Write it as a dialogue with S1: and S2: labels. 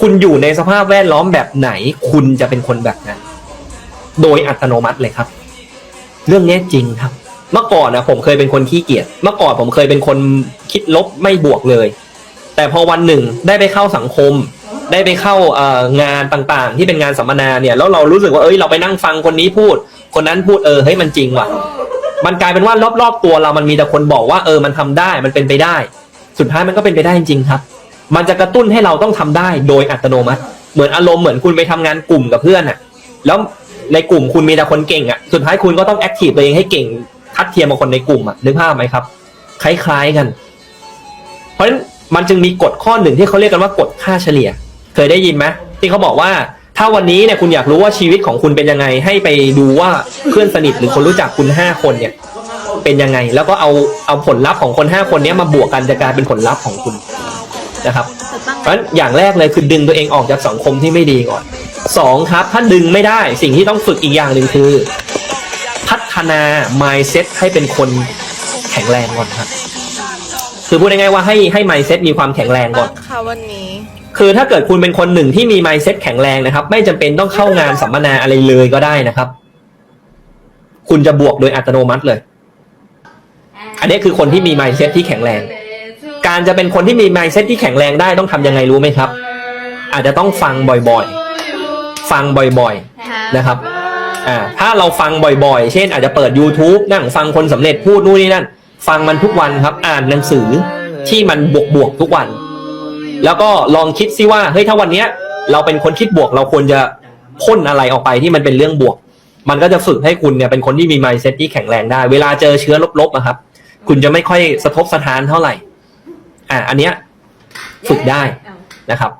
S1: คุณอยู่ในสภาพแวดล้อมแบบไหน คุณจะเป็นคนแบบนั้น โดยอัตโนมัติเลยครับ เรื่องนี้จริงครับ เมื่อก่อนนะผมเคยเป็นคนขี้เกียจเมื่อก่อนผมเคยเป็นคนคิดลบไม่บวกเลย แต่พอวันหนึ่งได้ไปเข้าสังคม ได้ไปเข้างานต่างๆ ที่เป็นงานสัมมนาเนี่ยแล้วเรารู้สึกว่าเอ้ยเราไปนั่งฟังคนนี้พูด คนนั้นพูดเออเฮ้ยมันจริงว่ะ มันกลายเป็นว่ารอบๆตัวเรามันมีแต่คนบอกว่าเออมันทำได้มันเป็นไปได้ สุดท้ายมันก็เป็นไปได้จริงครับ มันจะกระตุ้นให้เราต้องทำได้โดยอัตโนมัติ เหมือนอารมณ์เหมือนคุณไปทำงานกลุ่มกับเพื่อนอะแล้วในกลุ่มคุณมีแต่คนเก่งอะสุดท้ายคุณก็ต้องแอคทีฟตัวเองให้เก่งทัดเทียมกับคนในกลุ่มอะนึกภาพไหมครับ คล้ายๆกัน เพราะฉะนั้นมันจึงมีกฎข้อหนึ่งที่เขาเรียกกันว่ากฎค่าเฉลี่ย เคยได้ยินไหมที่เขาบอกว่าถ้าวันนี้เนี่ยคุณอยากรู้ว่าชีวิตของคุณเป็นยังไง ให้ไปดูว่าเพื่อนสนิทหรือคนรู้จักคุณห้าคนเนี่ย เป็นยังไง แล้วก็เอาเอาผลลัพธ์ของคนห้าคนนี้มาบวกกันจะกลายเป็นผลลัพธ์ของคุณ นะครับ เพราะฉะนั้นอย่างแรกเลยคือดึงตัวเองออกจากสังคมที่ไม่ดีก่อนสองครับถ้าดึงไม่ได้สิ่งที่ต้องฝึกอีกอย่างหนึ่งคือ พัฒนา mindset ให้เป็นคนแข็งแรงก่อนครับ คือพูดง่ายๆว่าให้ให้ mindset มีความแข็งแรงก่อน
S2: ค่ะวันนี้
S1: คือถ้าเกิดคุณเป็นคนหนึ่งที่มี mindset แข็งแรงนะครับ ไม่จำเป็นต้องเข้างานสัมมนาอะไรเลยก็ได้นะครับ คุณจะบวกโดยอัตโนมัติเลย อันนี้คือคนที่มี mindset ที่แข็งแรง การจะเป็นคนที่มี mindset ที่แข็งแรงได้ต้องทำยังไงรู้ไหมครับ อาจจะต้องฟังบ่อยๆ ฟังบ่อยๆนะครับอ่าถ้าเราฟังบ่อยๆ เช่นอาจจะเปิด YouTube นั่งฟังคนสำเร็จพูดนู่นนี่นั่น ฟังมันทุกวันครับ อ่านหนังสือที่มันบวกๆทุกวัน แล้วก็ลองคิดซิว่าเฮ้ยถ้าวันเนี้ย เราเป็นคนคิดบวก เราควรจะพ่นอะไรออกไปที่มันเป็นเรื่องบวก มันก็จะฝึกให้คุณเนี่ยเป็นคนที่มี mindset ที่แข็งแรงได้ เวลาเจอเชื้อลบๆอะครับ คุณจะไม่ค่อยสะทกสะท้านเท่าไหร่ อ่าอันเนี้ยฝึกได้นะครับ